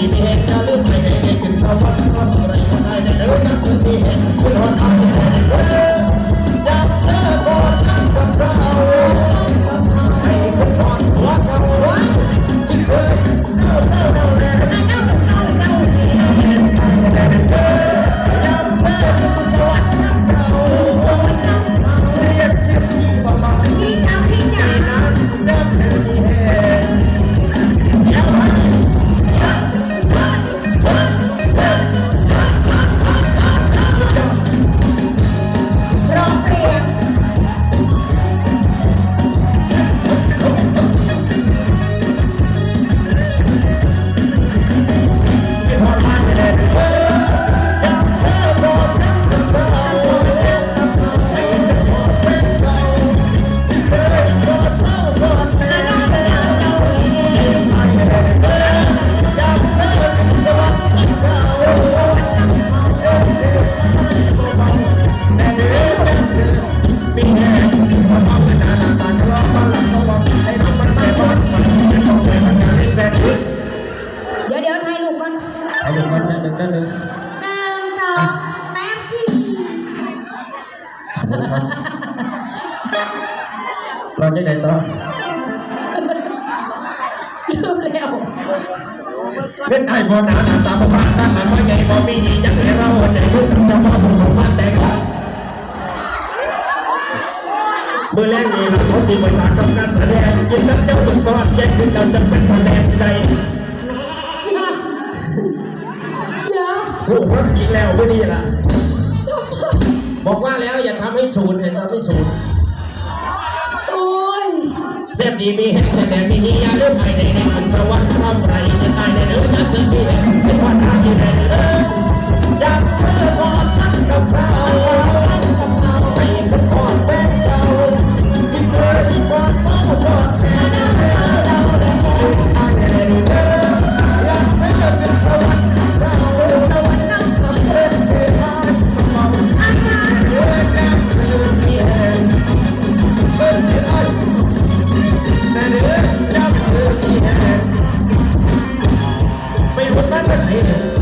มีที่จ เดี๋ยวเดี๋ยวถ่ายรูปก่อนไอ้หนึ่งวันหนึ่งด้านหนึ่งหนึ่งสองแป๊บสิรอนยังไงต่อลืมแล้วเล่นไอ้พอหนาหนาตาประมาณด้านหลังว่าใหญ่พอมีดียังเห็นเราใจลูกจะมาผมของบ้า เมื่อแรกนี่เราเขาสิบริษัททำการแสดงกินน้ำเจ้าตุ่นซอดแยกขึ้นเราจะเป็นแสดงใจเดี๋ยวโอ้โหจริงแล้วไม่ดีล่ะบอกว่าแล้วอย่าทำให้ศูนย์อย่าทำให้ศูนย์โอ้ยเสพดีมีเห็นแสดงมีเฮียเรื่องภายใน ไม่ควรมาจะเสีย